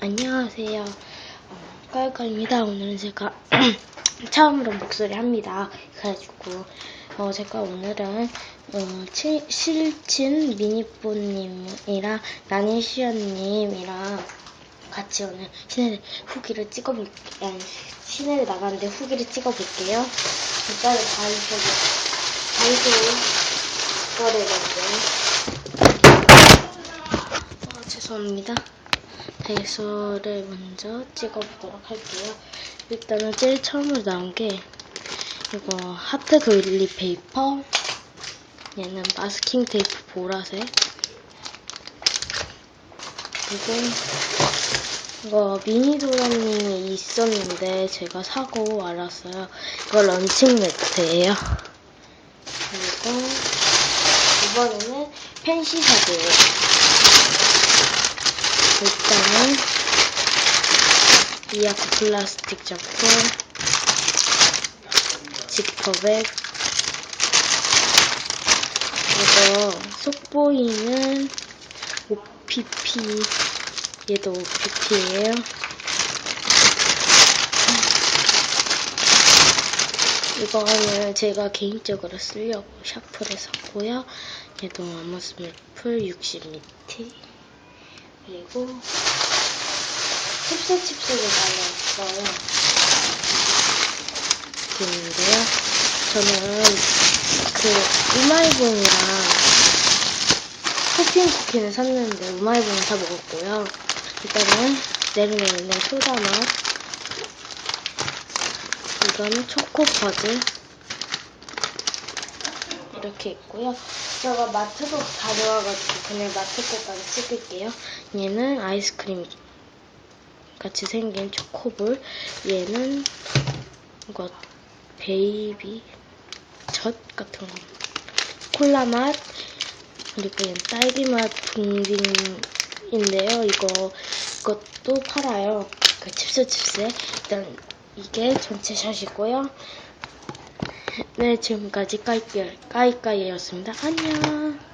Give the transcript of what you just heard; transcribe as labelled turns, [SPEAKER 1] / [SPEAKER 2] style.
[SPEAKER 1] 안녕하세요. 어, 까요까입니다. 오늘은 제가 처음으로 목소리 합니다. 그래가지고 어, 제가 오늘은 어, 치- 실친 미니뽀님이랑 나니시언님이랑 같이 오늘 시내를 후기를 찍어볼 아니, 시내를 나가는데 후기를 찍어볼게요. 일단은 다이소 다이소 거래를 어, 죄송합니다. 다이소를 먼저 찍어보도록 할게요. 일단은 제일 처음으로 나온 게 이거 하트 도일리 페이퍼 얘는 마스킹 테이프 보라색 그리고 이거 미니 도라님이 있었는데 제가 사고 알았어요. 이거 런칭 매트예요. 그리고 이번에는 펜시샵이에요. 일단은 이아크 플라스틱 제품 지퍼백. 이거 속보이는 OPP 얘도 OPP예요. 이거는 제가 개인적으로 쓰려고 샤프를 샀고요. 얘도 아머스 매플 60미티 그리고 칩스 칩스를 달렸어요. 있는데요. 저는 그 우마이봉이랑 토핑 쿠키는 샀는데 우마이봉은 다 먹었고요. 일단은 내려놓는 소다맛 이거는 초코퍼드 이렇게 있고요. 제가 마트도 다녀와가지고 그냥 마트 것까지 찍을게요. 얘는 아이스크림 같이 생긴 초코볼. 얘는 이거 베이비 젖 같은 거. 콜라 맛. 그리고 얘는 딸기 맛 붕딩인데요. 이거 이것도 팔아요. 그 칩스 칩스에 일단 이게 전체 샷이고요. 네, 지금까지 까이까이, 까이까이였습니다. 안녕.